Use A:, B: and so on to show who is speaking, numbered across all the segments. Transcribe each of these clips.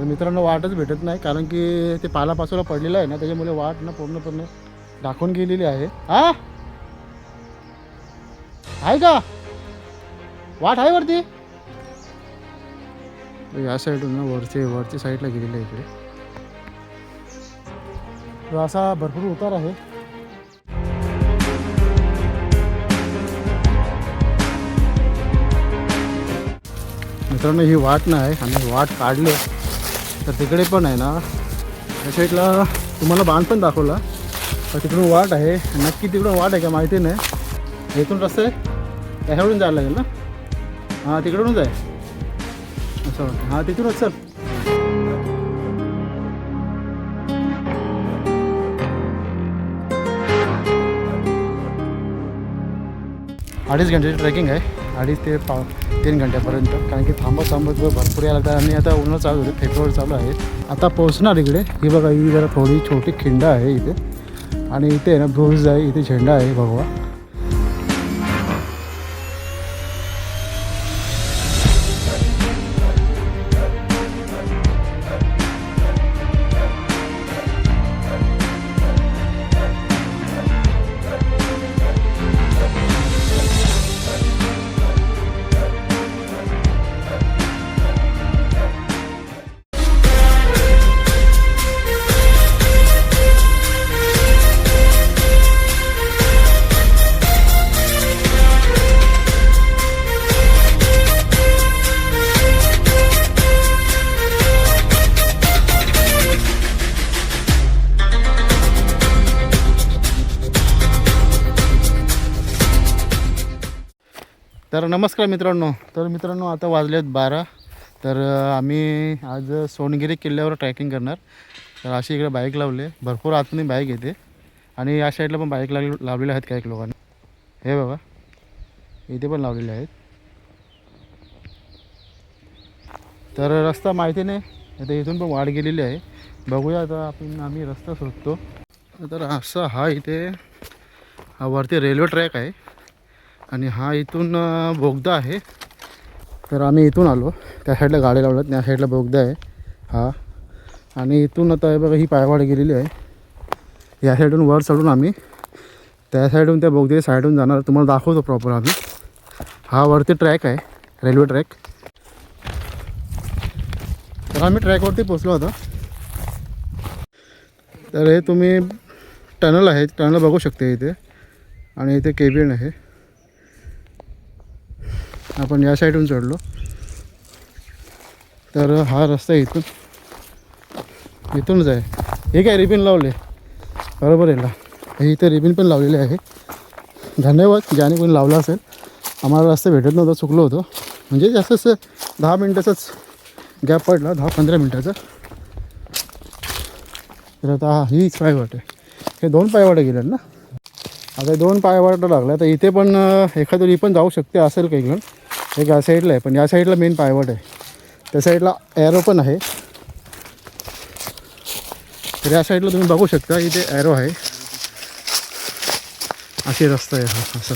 A: तर मित्रांनो वाटच भेटत नाही कारण की ते पालापाचोला पडलेलं आहे ना त्याच्यामुळे वाट ना पूर्णपणे दाखवून गेलेली आहे. हा आहे का? वाट आहे वरती? या साईडून ना वरचे वरच्या साईडला गेलेलं आहे इकडे. असा भरपूर उतार आहे. मित्रांनो ही वाट नाही आम्ही वाट काढले. तर तिकडे पण आहे ना. त्या साईडला तुम्हाला बांध पण दाखवला. तर तिकडून वाट आहे. नक्की तिकडून वाट आहे का माहिती नाही. इथून रस्ता आहे त्याच्याकडून जायला लागेल ना? हां तिकडूनच आहे. असं वाटतं. हां तिथूनच सर. अडीच घंटेची ट्रेकिंग आहे. अडीच ते पा तीन घंट्यापर्यंत. कारण की थांबत थांबत भरपूर यायला लागतात आणि आता उन्हाळा चालू होते फेब्रुवारी चालू आहे. आता पोहोचणार इकडे. ही बघा ही जरा थोडी छोटी खिंड आहे इथे. आणि इथे आहे ना ब्रुज आहे इथे झेंडा आहे भगवा. तर नमस्कार मित्रांनो. तर मित्रांनो आता वाजले आहेत बारा. तर आम्ही आज सोनगिरी किल्ल्यावर ट्रॅकिंग करणार. तर अशी इकडे बाईक लावले भरपूर आतमध्ये बाईक येते. आणि या साईडला पण बाईक लावली लावलेल्या आहेत काही लोकांनी. हे बाबा इथे पण लावलेले आहेत. तर रस्ता माहिती नाही. आता इथून पण वाढ गेलेली आहे. बघूया आता आपण आम्ही रस्ता शोधतो. तर असा हा इथे हा वरती रेल्वे ट्रॅक आहे. आणि हा इथून बोगदा आहे. तर आम्ही इथून आलो. त्या साईडला गाडी लावल्यात त्या साईडला बोगदा आहे हा. आणि इथून आता हे बघा ही पायवाड गेलेली आहे. या साईडून वर चढून आम्ही त्या साईडून त्या बोगद्या साईडून जाणार. तुम्हाला दाखवतो प्रॉपर आम्ही. हा वरती ट्रॅक आहे रेल्वे ट्रॅक तर आम्ही ट्रॅकवरती पोचलो होतो तर हे तुम्ही टनल आहे. टनल बघू शकते इथे. आणि इथे केबिन आहे. आपण या साईडून चढलो. तर हा रस्ता इथून इथूनच आहे. हे काय रिबिन लावले? बरोबर आहे हे इथे रिबिन पण लावलेले आहे. धन्यवाद ज्याने कोणी लावला असेल. आम्हाला रस्ता भेटत नव्हता चुकलो होतो. म्हणजे जास्त असं दहा मिनटाचाच गॅप पडला दहा पंधरा मिनटाचा. तर आता हा हीच पायवाट आहे. हे दोन पायवाटे गेल्यात ना. आता दोन पायवाटं लागल्या तर इथे पण एखादं पण जाऊ शकते असेल काही जण. एक या साईडला आहे. पण या साईडला मेन पायवट आहे. त्या साईडला ॲरो पण आहे. तर या साईडला तुम्ही बघू शकता इथे ॲरो आहे. अशी रस्ता आहे हा असं.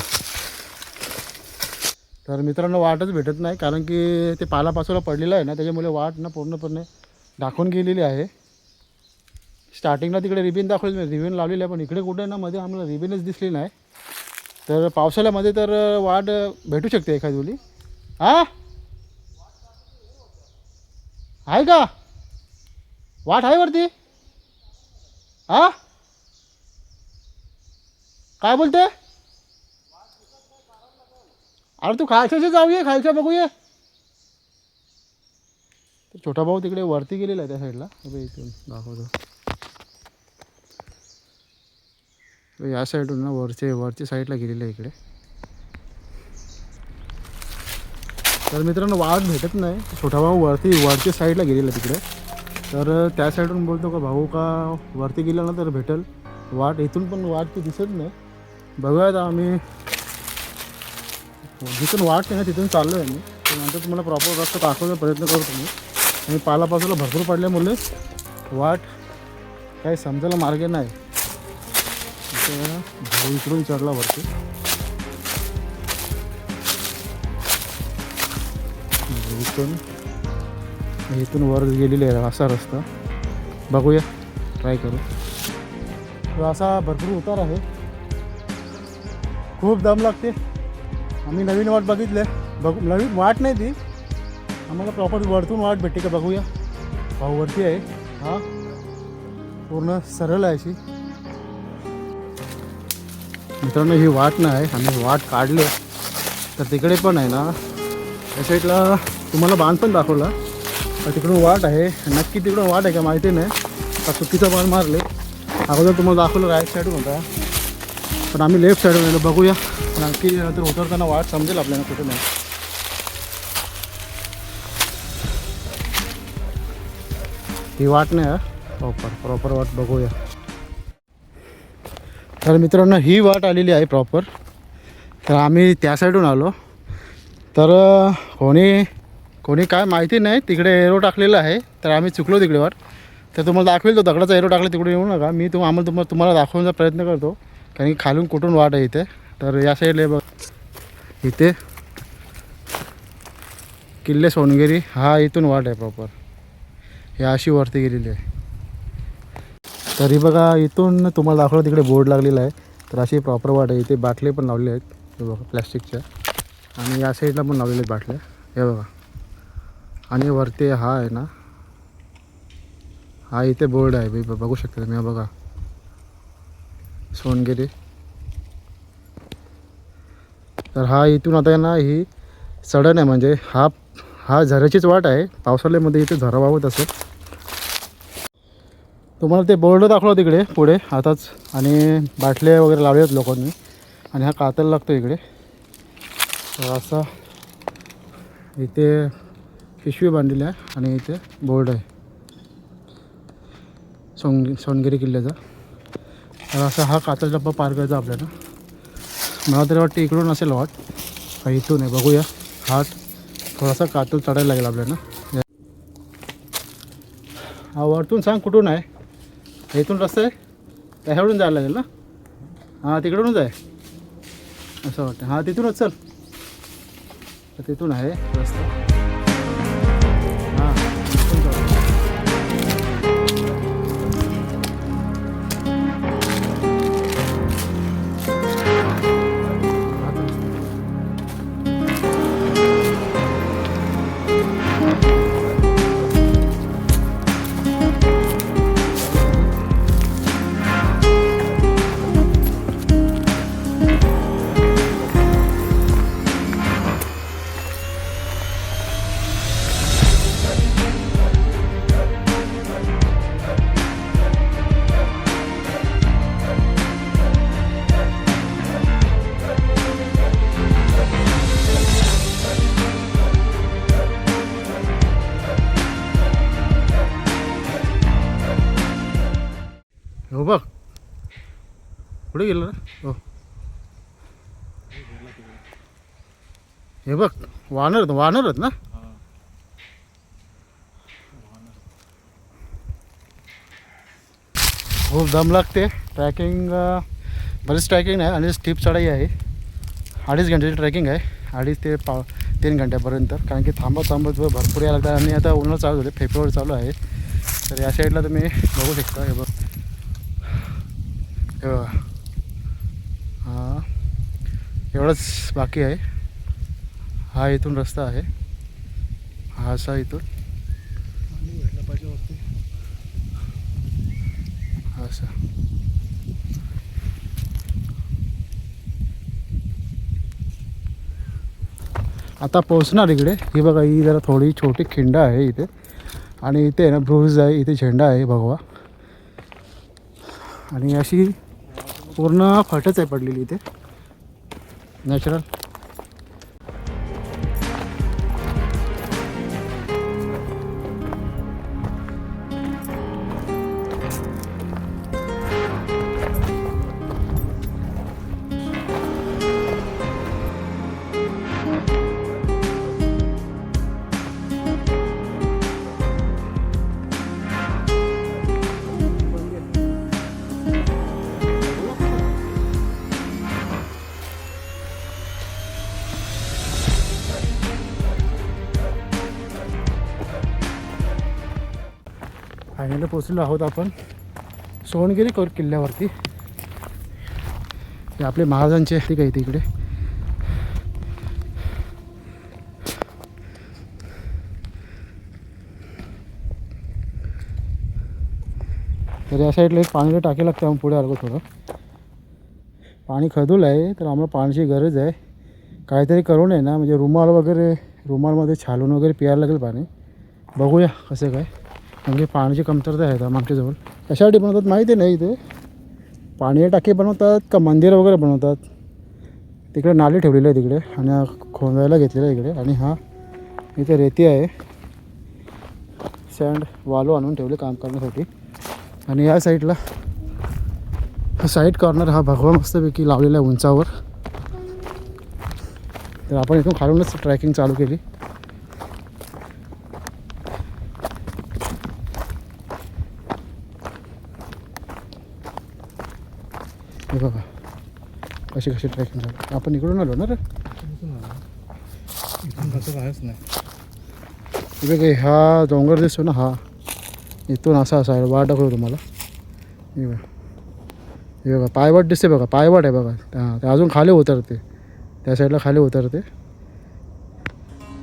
A: तर मित्रांनो वाटच भेटत नाही कारण की ते पालापाचोला पडलेलं आहे ना त्याच्यामुळे वाट ना पूर्णपणे दाखवून गेलेली आहे. स्टार्टिंगला तिकडे रिबिन दाखवली रिबिन लावलेली आहे पण इकडे कुठे ना मध्ये आम्हाला रिबिनच दिसली नाही. तर पावसाळ्यामध्ये तर वाट भेटू शकते एखादी हा? आहे का? वाट आहे वरती? हा? काय बोलते? अरे तू खालच्याशी जाऊये खालच्या बघूये छोटा भाऊ तिकडे वरती गेलेला आहे त्या साईडला. इथून दाखवतो. या साईडून ना वरचे वरच्या साईडला गेलेलं आहे इकडे. तर मित्रांनो वाट भेटत नाही. छोटा भाऊ वरती वरच्या साईडला गेलेला तिकडे. तर त्या साईडून बोलतो का भाऊ का वरती गेला ना तर भेटेल? वाट इथून पण वाट ती दिसत नाही. बघूया आता आम्ही. जिथून वाट आहे ना तिथून चाललो आहे मी तर नंतर तुम्हाला प्रॉपर रस्ता दाखवण्याचा प्रयत्न करतो मी. आणि पालापासूला भरपूर पडल्यामुळे वाट काही समजायला मार्ग नाही. भाऊ इकडून चढला वरती. इथून इथून वर गेलेली आहे असा रस्ता. बघूया ट्राय करू. असा भरपूर उतार आहे. खूप दम लागते. आम्ही नवीन वाट बघितले. बघ नवीन वाट नाही ती. आम्हाला प्रॉपर वरतून वाट भेटते का बघूया. भाऊ वरती आहे. हा. पूर्ण सरळ आहे अशी. मित्रांनो ही वाट नाही. आहे आम्ही वाट काढले. तर तिकडे पण आहे ना या साईडला तुम्हाला बांध पण दाखवला. तिकडून वाट आहे. नक्की तिकडून वाट आहे का माहिती नाही. का चुकीचा बाण मारले. अगोदर तुम्हाला दाखवलं राईट साईडून होता. पण आम्ही लेफ्ट साईडवर गेलो बघूया. नक्की नंतर उतरताना वाट समजेल आपल्याला कुठे नाही. ही वाट नाही हा. प्रॉपर प्रॉपर वाट बघूया. तर मित्रांनो ही वाट आलेली आहे प्रॉपर तर आम्ही त्या साईडून आलो. तर कोणी कोणी काय माहिती नाही तिकडे एरो टाकलेला आहे तर आम्ही चुकलो तिकडे वाट तर तुम्हाला दाखवेल तो दगडाचा एरो टाकला तिकडे येऊ नका. मी तुम्हाला आम्हाला तुम्हाला तुम्हाला दाखवण्याचा प्रयत्न करतो कारण की खालून कुठून वाट आहे इथे. तर या साईडला बघ. इथे. किल्ले सोनगिरी हा इथून वाट आहे प्रॉपर ही अशी वरती गेलेली आहे. तरी बघा इथून तुम्हाला दाखवलं तिकडे बोर्ड लागलेला आहे. तर अशी प्रॉपर वाट आहे. इथे बाटले पण लावले आहेत. बघा प्लॅस्टिकच्या आणि या साईडला पण लावलेले बाटल्या. हे बघा. आणि वरती हा आहे ना हा इथे बोर्ड आहे बघ- बघू शकता तुम्ही बघा. सोनगिरी. तर हा इथून आता ना ही सडन आहे म्हणजे हा हा झऱ्याचीच वाट आहे. पावसाळ्यामध्ये इथे झरा वाहत असेल. तुम्हाला ते बोर्ड दाखवलं तिकडे पुढे आताच. आणि बाटले वगैरे लावले आहेत लोकांनी. आणि हा कातल लागतो इकडे. तर असा इथे पिशवी बांधलेली आहे आणि इथे बोर्ड आहे. सोंग सोनगिरी किल्ल्याचा. तर असा हा कातल डब्बा पार करायचा आपल्याला. मला तरी वाटतं इकडून असेल वाट हा इथून आहे? बघूया. हात थोडासा कातल चढायला लागेल आपल्याला. हा वरतून सांग कुठून आहे? इथून रस्ता आहे? त्याच्यावरून जायला लागेल ना? हां तिकडूनच आहे. असं वाटतं. हां तिथूनच चल. तर तिथून आहे. कुठे गेलं ना? हो. हे बघ वानर वानरच वानर आहेत ना? खूप दम लागते. ट्रॅकिंग बरीच ट्रॅकिंग आहे आणि स्टीप चढाई आहे. अडीच घंट्याची ट्रॅकिंग आहे. अडीच ते पा तीन घंट्यापर्यंत. कारण की थांबत थांबत भरपूर यायला लागतात आणि आता उन्हाळा चालू होते फेब्रुवारी चालू आहे. तर या साईडला तुम्ही बघू शकता. हे बघ. हे बघा. एवढंच बाकी आहे. हा इथून रस्ता आहे. हा असा इथून. हा असा. आता पोहोचणार इकडे. ही बघा ही जरा थोडी छोटी खिंड आहे इथे. आणि इथे आहे ना ब्रुज आहे इथे झेंडा आहे भगवा. आणि अशी पूर्ण फटच आहे पडलेली इथे. Natural. फायनली पोचलेलो आहोत आपण सोनगिरी कोर किल्ल्यावरती. हे आपले महाराजांचे ठीक आहे तिकडे. तर या साईडला एक पाणी टाकी लागतं आम्ही पुढे आलो थोडं. पाणी खदूल आहे तर आम्हाला पाण्याची गरज आहे. काहीतरी करू नये ना म्हणजे रुमाल वगैरे रुमालमध्ये छालून वगैरे प्यायला लागेल पाणी. बघूया कसं काय. म्हणजे पाण्याची कमतरता आहे आता आमच्याजवळ कशासाठी बनवतात माहिती नाही इथे. पाणी टाकी बनवतात का मंदिर वगैरे बनवतात. तिकडे नाली ठेवलेली आहे तिकडे आणि हा खोंदायला घेतलेला आहे इकडे. आणि हा इथे रेती आहे. सँड वालू आणून ठेवले काम करण्यासाठी. आणि या साईडला साईड कॉर्नर हा भगवा मस्तपैकी लावलेला आहे उंचावर. तर आपण इथून खालूनच ट्रॅकिंग चालू केली. हे बघा. कशी कशी ट्रॅकिंग झाली. आपण इकडून आलो ना रे?
B: कसं नाही
A: बघा हा डोंगर दिसतो ना हा. इथून असा असा आहे वाट दाखवतो तुम्हाला. हे बघा. हे बघा पायवाट दिसते बघा पायवाट आहे बघा. हां ते अजून खाली उतरते. त्या साईडला खाली उतरते.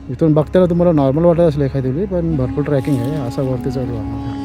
A: इथून बघताना तुम्हाला नॉर्मल वाटत असलं एखादी वेळी पण भरपूर ट्रॅकिंग आहे. असा वरती चालू आहे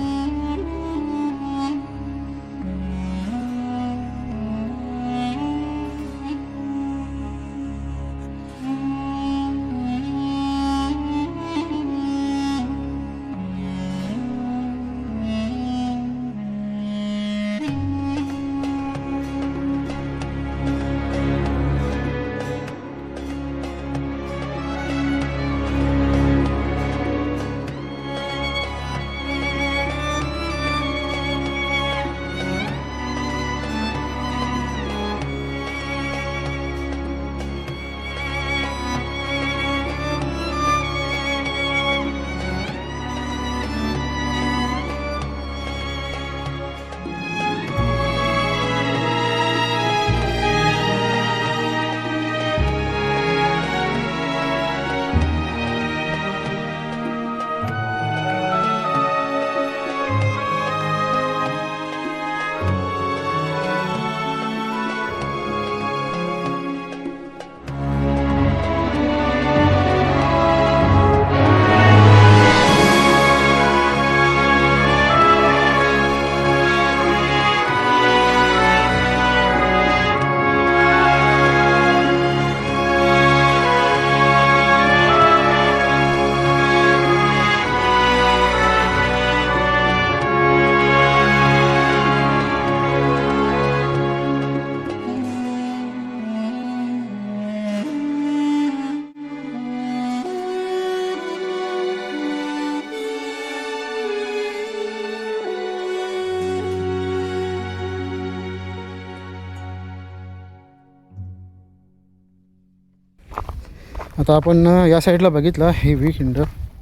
A: आता आपण या साईडला बघितलं हे वी खिंड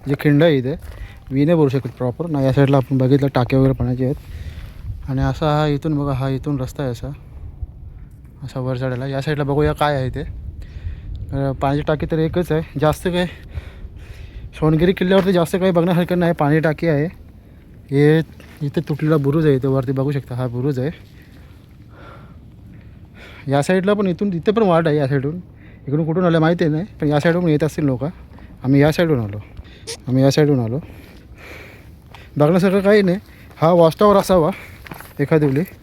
A: जे खिंड आहे इथे वी नाही बोलू शकत प्रॉपर ना या साईडला आपण बघितलं टाके वगैरे पाण्याचे आहेत. आणि असा हा इथून बघा हा इथून रस्ता आहे असा. असा वर चढायला. या साईडला बघूया काय आहे ते. पाण्याची टाकी तर एकच आहे. जास्त काय सोनगिरी किल्ल्यावरती जास्त काही बघण्यासारखं नाही. पाणी टाकी आहे. हे इथे तुटलेला बुरुज आहे. इथे वरती बघू शकता हा बुरुज आहे. या साईडला पण इथून इथे पण वाट आहे या साईडून. इकडून कुठून आलं माहिती नाही पण या साईडवरून येत असतील लोक. आम्ही या साईडहून आलो. आम्ही या साईडहून आलो. बघण्यासारखं काही नाही. हा वॉस्टावर असावा एखादिवली वेळी.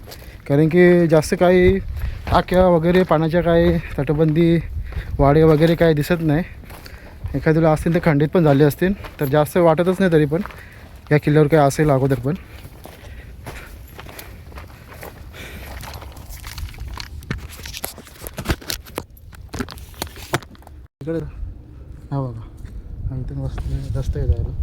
A: कारण की जास्त काही टाक्या वगैरे पाण्याच्या काही तटबंदी वाडे वगैरे काही दिसत नाही. एखाद्याला असतील तर खंडित पण झाले असतील. तर जास्त वाटतच नाही तरी पण या किल्ल्यावर काही असेल अगोदर पण इकडे हा बघा हा इथून रस्ते रस्ते आहे जायला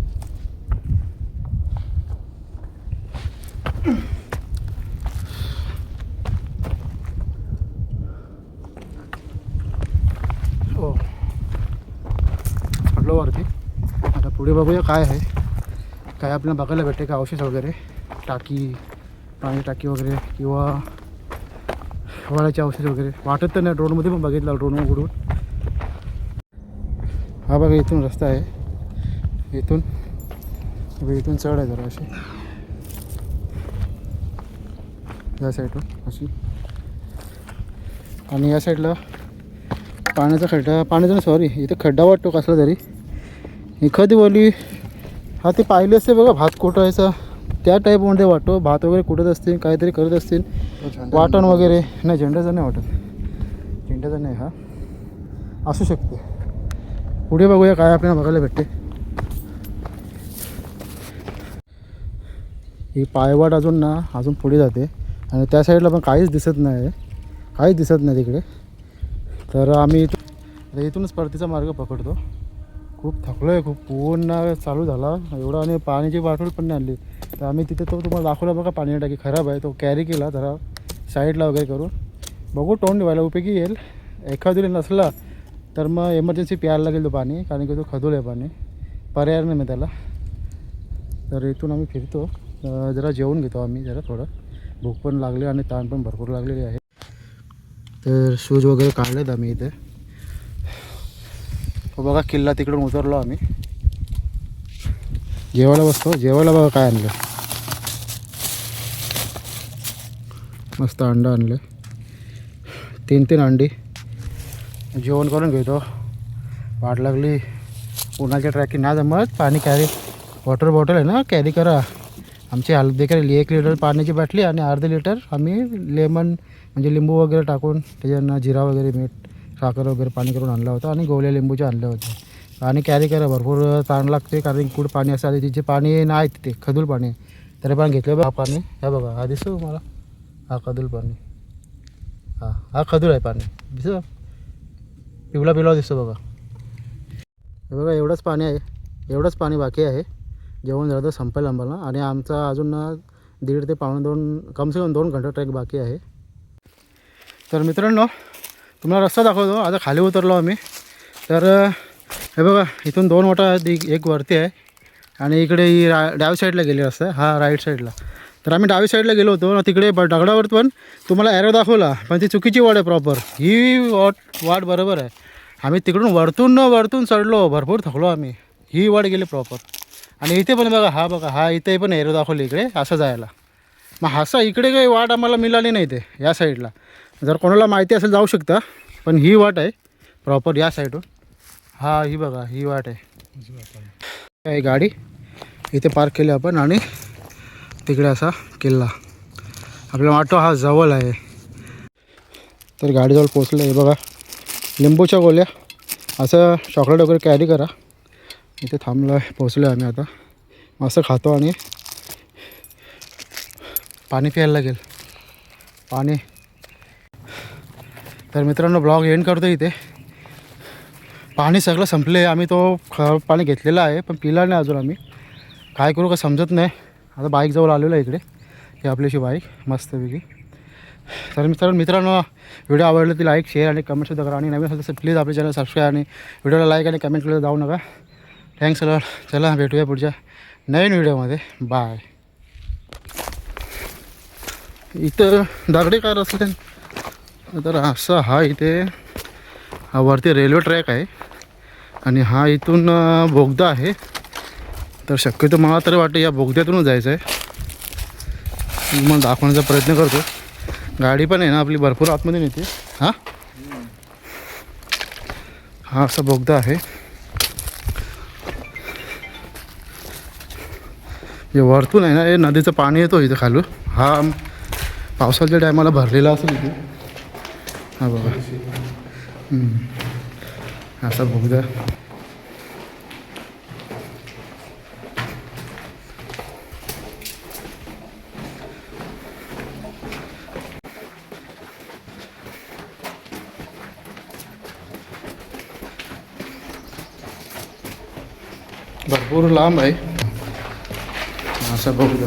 A: हो चढलो वरती. आता पुढे बघूया काय आहे. काय आपल्याला बघायला भेटते का? अवशेष वगैरे. टाकी पाणी टाकी वगैरे किंवा हिवाळ्याचे औषध वगैरे. वाटत तर नाही ड्रोनमध्ये पण बघितलं ड्रोन उघडून. हा बघा इथून रस्ता आहे. इथून. इथून चढ आहे जरा अशी. या साईडून अशी. आणि या साईडला पाण्याचा खड्डा पाण्याचा ना सॉरी इथे खड्डा वाटतो कसला तरी. एखादी वली हा ते पाहिले असते बघा भात कोटायचा त्या टाईपमध्ये वाटतो भात वगैरे कुटत असतील काहीतरी करत असतील. वाटण वगैरे नाही झेंड्याचा नाही वाटत. झेंड्याचा नाही हा. असू शकते. पुढे बघूया काय आपल्याला बघायला भेटते. ही पायवाट अजून ना अजून पुढे जाते. आणि त्या साईडला पण काहीच दिसत नाही आहे काहीच दिसत नाही तिकडे. तर आम्ही इथून इथूनच परतीचा मार्ग पकडतो. खूप थकलो आहे खूप पूर्ण चालू झाला. एवढा आणि पाण्याची बाटल पण नाही आणली. तर आम्ही तिथे तो तुम्हाला दाखवला बघा पाणी टाकी खराब आहे. तो कॅरी केला जरा साईडला वगैरे करून. बघू तोंड ठेवायला उपयोगी येईल. एखादी नसला तर मग एमर्जन्सी प्यायला लागेल तो पाणी कारण की तो खदोल आहे पाणी. पर्याय नाही मग त्याला. तर इथून आम्ही फिरतो. जरा जेवून घेतो आम्ही जरा थोडं. भूक पण लागली आणि ताण पण भरपूर लागलेली आहे. तर शूज वगैरे काढलेत आम्ही इथे. हो बघा किल्ला तिकडून उतरलो आम्ही. जेवायला बसतो. जेवायला बघा काय आणलं. मस्त अंडा आणलं. तीन तीन अंडी. जेवण करून घेतो. वाट लागली. उन्हाच्या ट्रॅकिंग नाही जमत. पाणी कॅरी वॉटर बॉटल आहे ना कॅरी करा. आमची हालत देखील एक लिटर पाण्याची बाटली आणि अर्धे लिटर आम्ही लेमन म्हणजे लिंबू वगैरे टाकून त्याच्यानं जिरा वगैरे मीठ साखर वगैरे पाणी करून आणलं होतं आणि गोवल्या लिंबूचे आणले होते. आणि कॅरी करा भरपूर ताण लागते कारण कुठं पाणी असतं तिचे पाणी नाही तिथे खदूल पाणी. तरी पण घेतलं बघा पाणी. हा बघा हा दिसू मला हा खदूल पाणी. हा हा खदूल आहे पाणी. दिसू पिवळा पिवळा दिसतो बघा. हे बघा एवढंच पाणी आहे. एवढंच पाणी बाकी आहे. जेवण झालं तर संपेल आम्हाला. आणि आमचा अजून ना दीड ते पावणे दोन कमसे कम दोन घंटा ट्रॅक बाकी आहे. तर मित्रांनो तुम्हाला रस्ता दाखवतो. आता खाली उतरलो आम्ही. तर हे बघा इथून दोन वाटा एक एक वरती आहे. आणि इकडे ही रा डाव्या साईडला गेली रस्ता. हा राईट साईडला. तर आम्ही डावी साईडला गेलो होतो. ना तिकडे ब दगडावर पण तुम्हाला ॲरो दाखवला. पण ती चुकीची वाट आहे प्रॉपर ही वाट वाट बरोबर आहे. आम्ही तिकडून वरतून न वरतून चढलो. भरपूर थकलो आम्ही. ही वाट गेली प्रॉपर आणि इथे पण बघा हा बघा हा इथे पण एरो दाखवली इकडे असं जायला. मग असं इकडे काही वाट आम्हाला मिळाली नाही ते या साईडला. जर कोणाला माहिती असेल जाऊ शकता पण ही वाट आहे प्रॉपर या साईडून. हा ही बघा ही वाट आहे. आहे गाडी इथे पार्क केली आपण आणि तिकडे असा किल्ला. आपल्याला वाटतो हा जवळ आहे. तर गाडीजवळ पोचलं आहे बघा. लिंबूच्या गोल्या असं चॉकलेट वगैरे कॅरी करा. इथे थांबलो पोहोचलो पोचलो आहे आम्ही आता. मस्त खातो आणि पाणी प्यायला लागेल. पाणी. तर मित्रांनो ब्लॉग एंड करतो इथे. पाणी सगळं संपले आम्ही तो ख पाणी घेतलेलं आहे पण पिला नाही अजून आम्ही. काय करू का समजत नाही. आता बाईक जवळ आलेलो आहे इकडे. ही आपल्याशी बाईक मस्तपैकी. तर मित्रांनो मित्रांनो व्हिडिओ आवडला ती लाईक शेअर आणि कमेंटसुद्धा करा. आणि नवीन असेल तर प्लीज आपल्या चॅनल सबस्क्राईब आणि व्हिडिओला लाईक आणि कमेंट केलं जाऊ नका. थँक्स लॉर चला भेटूया पुढच्या नवीन व्हिडिओमध्ये. बाय इथं दगडी काय रस्ते तर असा हा इथे हा वरती रेल्वे ट्रॅक आहे. आणि हा इथून बोगदा आहे. तर शक्यतो मला तरी वाटतं या बोगद्यातूनच जायचं आहे मग दाखवण्याचा प्रयत्न करतो. गाडी पण आहे ना आपली भरपूर आतमध्ये नेते. हां? हा असा बोगदा आहे. हे वरतून आहे ना हे नदीचं पाणी येतो इथं खालून. हा पावसाच्या टायमाला भरलेला असेल इथे. हा बघा. असा बोगदा. भरपूर लांब आहे. असा बोगदा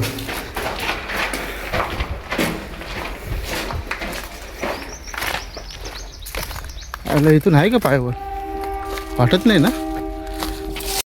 A: अरे इथून आहे का पायवर वाटत नाही ना